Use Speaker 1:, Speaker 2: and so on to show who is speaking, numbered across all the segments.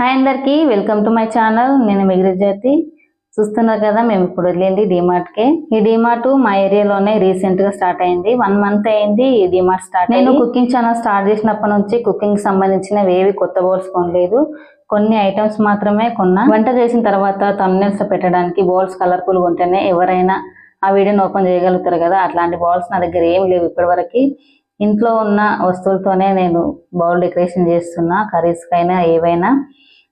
Speaker 1: Hi అందరికి welcome to my channel నేను మిగిలి చూస్తున్నారు కదా మేము ఇప్పుడు వెళ్ళింది డిమార్ట్కి. ఈ డిమార్ట్ మా ఏరియాలోనే రీసెంట్గా స్టార్ట్ అయింది. వన్ మంత్ అయింది ఈ డిమార్ట్ స్టార్ట్ నేను కుకింగ్ ఛానల్ స్టార్ట్ చేసినప్పటి నుంచి కుకింగ్ సంబంధించినవి ఏవి కొత్త బౌల్స్ కొనలేదు. కొన్ని ఐటమ్స్ మాత్రమే కొన్నా. వంట చేసిన తర్వాత తమ్నెల్స్ పెట్టడానికి బౌల్స్ కలర్ఫుల్ ఉంటేనే ఎవరైనా ఆ వీడియోని ఓపెన్ చేయగలుగుతారు కదా అట్లాంటి బౌల్స్ నా దగ్గర ఏం లేవు ఇప్పటివరకు. ఇంట్లో ఉన్న వస్తువులతోనే నేను బౌల్ డెకరేషన్ చేస్తున్నా కర్రీస్కైనా ఏవైనా.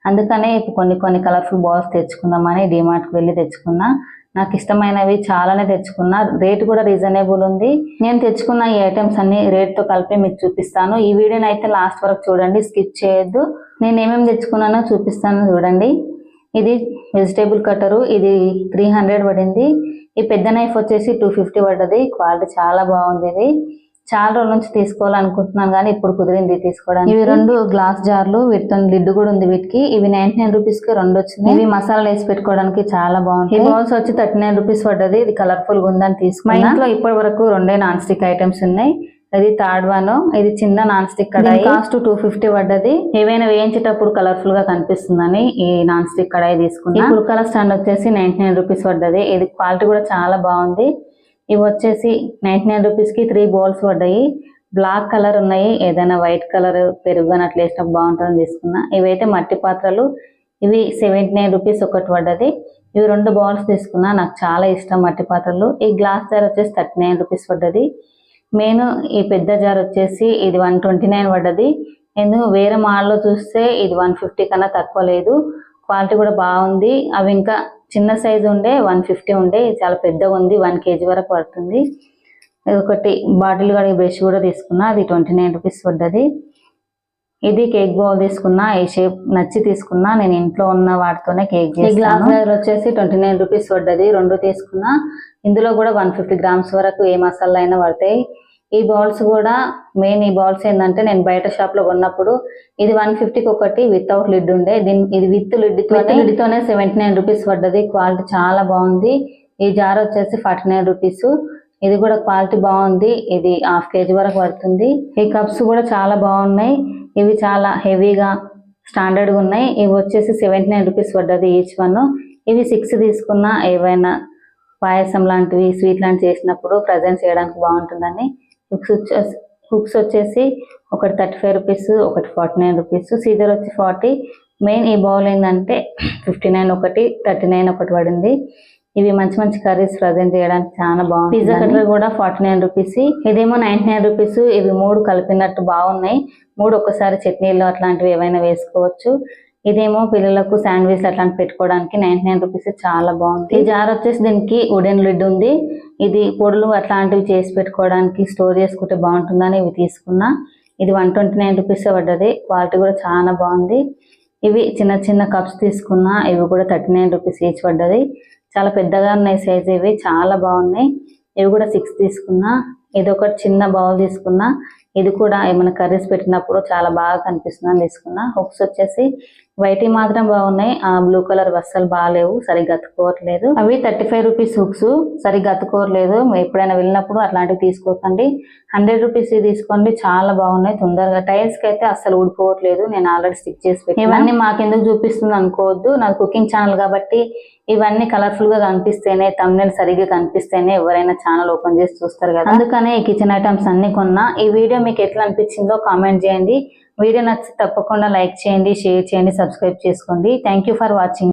Speaker 1: అందుకనే ఇప్పుడు కొన్ని కొన్ని కలర్ఫుల్ బాల్స్ తెచ్చుకుందామని డిమార్ట్కి వెళ్ళి తెచ్చుకున్నా. నాకు ఇష్టమైనవి చాలానే తెచ్చుకున్నా. రేట్ కూడా రీజనబుల్ ఉంది. నేను తెచ్చుకున్న ఈ ఐటమ్స్ అన్ని రేట్తో కలిపి మీకు చూపిస్తాను. ఈ వీడియోని అయితే లాస్ట్ వరకు చూడండి స్కిప్ చేయొద్దు. నేను ఏమేమి తెచ్చుకున్నానో చూపిస్తాను చూడండి. ఇది వెజిటేబుల్ కట్టరు ఇది త్రీ హండ్రెడ్ పడింది. ఈ పెద్ద నైఫ్ వచ్చేసి టూ ఫిఫ్టీ పడ్డది. క్వాలిటీ చాలా బాగుంది ఇది. చాలా రోజుల నుంచి తీసుకోవాలనుకుంటున్నాను కానీ ఇప్పుడు కుదిరింది తీసుకోవడానికి. ఇవి రెండు గ్లాస్ జార్లు వీటితో లిడ్ కూడా ఉంది వీటికి. ఇవి నైన్టీ నైన్ రూపీస్కి రెండు వచ్చింది ఇవి మసాలా వేసి పెట్టుకోవడానికి చాలా బాగుంది ఈ బౌల్స్ వచ్చి థర్టీ నైన్ రూపీస్ పడ్డది. ఇది కలర్ఫుల్గా ఉందని తీసుకున్నా. మా ఇంట్లో ఇప్పటి వరకు రెండే నాన్ స్టిక్ ఐటమ్స్ ఉన్నాయి. ఇది థర్డ్ వన్ ఇది చిన్న నాన్ స్టిక్ కడాయి. కాస్ట్ టూ ఫిఫ్టీ పడ్డది. ఏవైనా వేయించేటప్పుడు కలర్ఫుల్గా కనిపిస్తుందని ఈ నాన్ స్టిక్ కడాయి తీసుకున్నా. కుర్కల స్టాండ్ వచ్చేసి నైన్టీ నైన్ రూపీస్ పడ్డది. ఇది క్వాలిటీ కూడా చాలా బాగుంది. ఇవి వచ్చేసి నైన్టీ నైన్ రూపీస్కి త్రీ బౌల్స్ పడ్డాయి. బ్లాక్ కలర్ ఉన్నాయి. ఏదైనా వైట్ కలర్ పెరుగు అని అట్లా వేసినప్పుడు బాగుంటుందని తీసుకున్నా. ఇవైతే మట్టి పాత్రలు. ఇవి సెవెంటీ నైన్ రూపీస్ ఒకటి పడ్డది. ఇవి రెండు బౌల్స్ తీసుకున్నా. నాకు చాలా ఇష్టం మట్టి పాత్రలు. ఈ గ్లాస్ జార్ వచ్చేసి థర్టీ నైన్ రూపీస్ పడ్డది. మెయిన్ ఈ పెద్ద జార్ వచ్చేసి ఇది వన్ ట్వంటీ నైన్ పడ్డది. ఎందుకు వేరే మాల్లో చూస్తే ఇది వన్ ఫిఫ్టీ కన్నా తక్కువ లేదు. క్వాలిటీ కూడా బాగుంది. అవి ఇంకా చిన్న సైజు ఉండే వన్ ఫిఫ్టీ ఉండే. చాలా పెద్దగా ఉంది వన్ కేజీ వరకు పడుతుంది. ఒకటి బాటిల్ కడిగి బ్రష్ కూడా తీసుకున్నా. అది ట్వంటీ నైన్ రూపీస్ పడ్డది ఇది కేక్ బౌల్ తీసుకున్నా ఈ షేప్ నచ్చి తీసుకున్నా. నేను ఇంట్లో ఉన్న వాటితోనే కేక్ ఈ గ్లాస్ దగ్గర వచ్చేసి ట్వంటీ నైన్ రూపీస్ పడ్డది రెండు తీసుకున్నా. ఇందులో కూడా వన్ ఫిఫ్టీ గ్రామ్స్ వరకు ఏ మసాలా అయినా పడతాయి. ఈ బౌల్స్ కూడా మెయిన్ ఈ బౌల్స్ ఏంటంటే నేను బయట షాప్లో కొన్నప్పుడు ఇది వన్ ఫిఫ్టీకి ఒకటి వితౌట్ లిడ్ ఉండే. దీని ఇది విత్ లిడ్ లిడ్తోనే సెవెంటీ నైన్ రూపీస్ పడ్డది. క్వాలిటీ చాలా బాగుంది. ఈ జార్ వచ్చేసి ఫార్టీ నైన్ రూపీస్ ఇది కూడా క్వాలిటీ బాగుంది. ఇది హాఫ్ కేజీ వరకు పడుతుంది. ఈ కప్స్ కూడా చాలా బాగున్నాయి. ఇవి చాలా హెవీగా స్టాండర్డ్గా ఉన్నాయి. ఇవి వచ్చేసి సెవెంటీ నైన్ రూపీస్ పడ్డది ఈచ్ వన్ ఇవి సిక్స్ తీసుకున్నా ఏవైనా పాయసం లాంటివి స్వీట్ లాంటివి చేసినప్పుడు ప్రజెంట్ చేయడానికి బాగుంటుందని హుక్స్ వచ్చేసి హుక్స్ వచ్చేసి ఒకటి థర్టీ ఫైవ్ రూపీస్ ఒకటి ఫార్టీ నైన్ రూపీస్. సీజర్ వచ్చి ఫార్టీ. మెయిన్ ఈ బౌల్ ఏంటంటే ఫిఫ్టీ నైన్ ఒకటి థర్టీ నైన్ ఒకటి పడింది. ఇవి మంచి మంచి కర్రీస్ ప్రజెంట్ చేయడానికి చాలా బాగుంది పిజ్జా కట్టర్ కూడా ఫార్టీ నైన్ రూపీస్. ఇదేమో నైన్టీ నైన్ రూపీస్. ఇవి మూడు కలిపినట్టు బాగున్నాయి. మూడు ఒక్కసారి చట్నీలు అట్లాంటివి ఏవైనా వేసుకోవచ్చు. ఇదేమో పిల్లలకు శాండ్విచ్ అట్లాంటి పెట్టుకోవడానికి నైన్టీ నైన్ రూపీస్ చాలా బాగుంది. ఈ జార్ వచ్చేసి దీనికి వుడెన్ లిడ్ ఉంది. ఇది పొడులు అట్లాంటివి చేసి పెట్టుకోవడానికి స్టోర్ చేసుకుంటే బాగుంటుందని ఇవి తీసుకున్నా. ఇది వన్ ట్వంటీ నైన్ రూపీస్ పడ్డది. క్వాలిటీ కూడా చాలా బాగుంది. ఇవి చిన్న చిన్న కప్స్ తీసుకున్నా ఇవి కూడా థర్టీ నైన్ రూపీస్ ఈచ్ పడ్డది. చాలా పెద్దగా ఉన్నాయి సైజ్ ఇవి. చాలా బాగున్నాయి. ఇవి కూడా సిక్స్ తీసుకున్నా. ఇది ఒకటి చిన్న బౌల్ తీసుకున్నా. ఇది కూడా ఏమైనా కర్రీస్ పెట్టినప్పుడు చాలా బాగా కనిపిస్తుంది అని తీసుకున్నా. హుక్స్ వచ్చేసి వైట్ మాత్రం బాగున్నాయి. ఆ బ్లూ కలర్ అస్సలు బాగాలేవు. సరిగ్గా అతుకోవట్లేదు అవి థర్టీ ఫైవ్ రూపీస్ హుక్స్. సరిగ్గా అతుకోవట్లేదు ఎప్పుడైనా వెళ్ళినప్పుడు అట్లాంటివి తీసుకోకండి. హండ్రెడ్ రూపీస్ తీసుకోండి. చాలా బాగున్నాయి. తొందరగా టైల్స్కి అయితే అస్సలు ఊడిపోవట్లేదు. నేను ఆల్రెడీ స్టిక్ చేసి పెట్టినా. ఇవన్నీ మాకెందుకు చూపిస్తుంది అనుకోవద్దు. నాకు కుకింగ్ ఛానల్ కాబట్టి ఇవన్నీ కలర్ఫుల్గా కనిపిస్తేనే తమ్నెల్ సరిగ్గా కనిపిస్తేనే ఎవరైనా ఛానల్ ఓపెన్ చేసి చూస్తారు కదా. అందుకనే ఈ కిచెన్ ఐటమ్స్ అన్ని కొన్నా. ఈ వీడియో మీకు ఎట్లా అనిపించిందో కామెంట్ చేయండి. వీడియో నచ్చి తప్పకుండా లైక్ చేయండి షేర్ చేయండి సబ్స్క్రైబ్ చేసుకోండి. Thank for watching